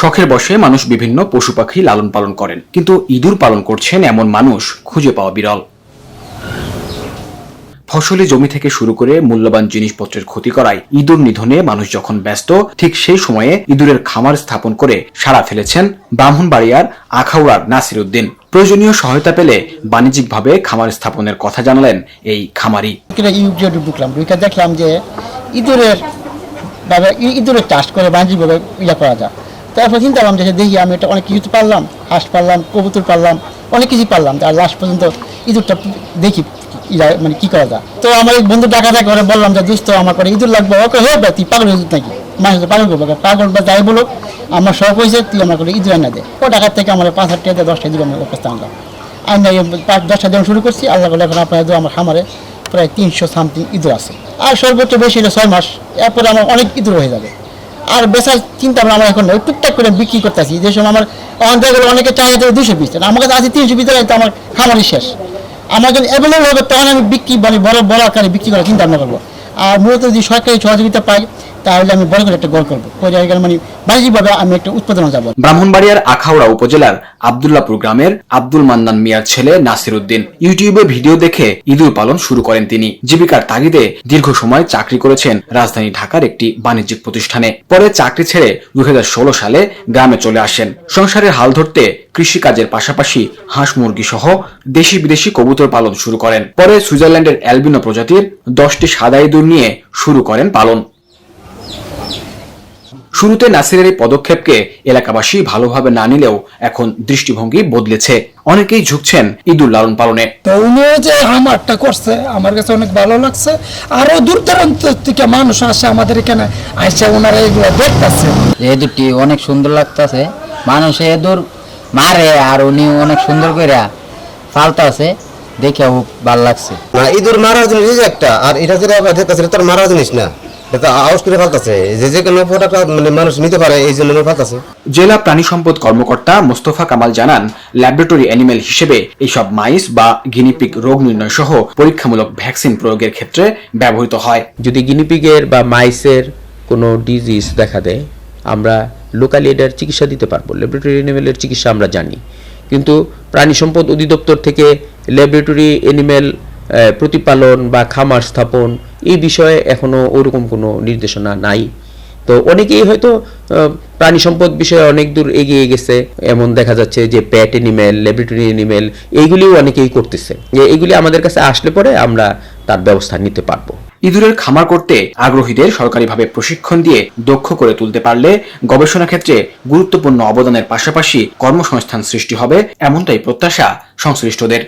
শখের বসে মানুষ বিভিন্ন পশু পাখি লালন পালন করেন। কিন্তু ইঁদুর পালন করছেন এমন মানুষ খুঁজে পাওয়া বিরল। ফসলি জমি থেকে শুরু করে মূল্যবান জিনিসপত্রের ক্ষতি করায় ইঁদুর নিধনে মানুষ যখন ব্যস্ত, ঠিক সেই সময়ে ইঁদুরের খামার স্থাপন করে সাড়া ফেলেছেন ব্রাহ্মণবাড়িয়ার আখাউড়ার নাসির উদ্দিন। প্রয়োজনীয় সহায়তা পেলে বাণিজ্যিকভাবে খামার স্থাপনের কথা জানালেন এই খামারি। ঢুকলাম ঢুকে দেখলাম যে ইঁদুরের ইঁদুরের চাষ করে বাণিজ্যিকভাবে ইয়া করা যায়। তারপর চিন্তা করলাম যে দেখি আমি এটা অনেক কিছু পারলাম হাঁস পারলাম কবুতর পারলাম অনেক কিছু পারলাম। আর লাস্ট পর্যন্ত ইঁদুরটা দেখি মানে কি করা যায়। তো আমার এক বন্ধু ডাকা ডাকা করে বললাম যে দোস্ত আমার করে ইঁদুর লাগবে। ওকে হে ভাই, তুই পাগল হয়ে নাকি? মানুষ পাগল করব পাগল বা যাই বলো আমার শখ হয়েছে তুই আমার করে ইঁদুর এনে দে। ও টাকার থেকে আমার পাঁচ হাজার টাকা দশটা ইঁদুর আমার কাছে আনলাম। এই পাঁচ দশটা দিন শুরু করছি। আল্লাহ বলে এখন আপনার আমার খামারে প্রায় তিনশো সামথিং ইঁদুর আছে। আর সর্বোচ্চ বেশি হলে ছয় মাস। এরপরে আমার অনেক ইঁদুর হয়ে যাবে। আর বেচার চিন্তা ভাবনা আমার এখন নেই। টুকটাক করে বিক্রি করতেছি। যে সময় আমার অনেক অনেকে চাহিদা দেবে দুশো পিস আমার কাছে আছে তিনশো পিস তো আমার খামারই শেষ। আমার যখন অ্যাভেলেবল হবে তখন আমি বিক্রি মানে বড় বড় আকারে বিক্রি করার চিন্তা ভাবনা করব। আর মূলত যদি সরকারি সহযোগিতা পাই তাহলে আমি বড় করে একটা গোল করব। মানে বাণিজ্যিকভাবে আমি একটা উৎপাদনে যাব। ব্রাহ্মণবাড়িয়ার আখাউড়া উপজেলার আবদুল্লাপুর গ্রামের আব্দুল মান্নান মিয়ার ছেলে নাসির উদ্দিন ইউটিউবে ভিডিও দেখে ইঁদুর পালন শুরু করেন তিনি। জীবিকার তাগিদে দীর্ঘ সময় চাকরি করেছেন রাজধানী ঢাকার একটি বাণিজ্যিক প্রতিষ্ঠানে। পরে চাকরি ছেড়ে দু হাজার ষোলো সালে গ্রামে চলে আসেন। সংসারের হাল ধরতে কৃষিকাজের পাশাপাশি হাঁস মুরগি সহ দেশি বিদেশি কবুতর পালন শুরু করেন। পরে সুইজারল্যান্ডের অ্যালবিনো প্রজাতির দশটি সাদা ইঁদুর নিয়ে শুরু করেন পালন। শুরুতে নাসিরের এই পদক্ষেপকে এলাকাবাসী ভালোভাবে না নিলেও এখন দৃষ্টিভঙ্গি বদলেছে। অনেকেই ঝুঁকছেন ইঁদুর লালন পালনে। তো উনিও যে আমারটা করছে আমার কাছে অনেক ভালো লাগছে। আরও দূর দূরান্ত থেকে মানুষ আসে আমাদের এখানে আসে ওনারা এগুলো দেখতেছে। এই দুটি অনেক সুন্দর লাগতেছে। মানুষ এদুর মারে আর উনি অনেক সুন্দর করে ফালতাছে দেখে খুব ভালো লাগছে। না ইঁদুর মারা জিনিস একটা আর এটা যেটা দেখতেছে এটা তো আর মারা জিনিস না। এটা করে ফালতাছে। যে যে কোনো প্রোডাক্ট মানে মানুষ নিতে পারে এই জন্য ফালতাছে। জেলা প্রাণী সম্পদ কর্মকর্তা মোস্তফা কামাল জানান ল্যাবরেটরি অ্যানিমেল হিসেবে এইসব মাইস বা গিনিপিক রোগ নির্ণয় সহ পরীক্ষামূলক ভ্যাকসিন প্রয়োগের ক্ষেত্রে ব্যবহৃত হয়। যদি গিনিপিগের বা মাইসের কোনো ডিজিজ দেখা দেয় আমরা লোকালি এটার চিকিৎসা দিতে পারব। ল্যাবরেটরি অ্যানিমেলের চিকিৎসা আমরা জানি। কিন্তু প্রাণী সম্পদ অধিদপ্তর থেকে ল্যাবরেটরি অ্যানিমেল প্রতিপালন বা খামার স্থাপন এই বিষয়ে এখনও ওরকম কোনো নির্দেশনা নাই। তো অনেকেই হয়তো প্রাণী সম্পদ বিষয়ে অনেক দূর এগিয়ে গেছে। এমন দেখা যাচ্ছে যে প্যাট এনিমেল ল্যাবরেটরি এনিমেল এইগুলিও অনেকেই করতেছে। যে এগুলি আমাদের কাছে আসলে পরে আমরা তার ব্যবস্থা নিতে পারব। ইঁদুরের খামার করতে আগ্রহীদের সরকারিভাবে প্রশিক্ষণ দিয়ে দক্ষ করে তুলতে পারলে গবেষণা ক্ষেত্রে গুরুত্বপূর্ণ অবদানের পাশাপাশি কর্মসংস্থান সৃষ্টি হবে, এমনটাই প্রত্যাশা সংশ্লিষ্টদের।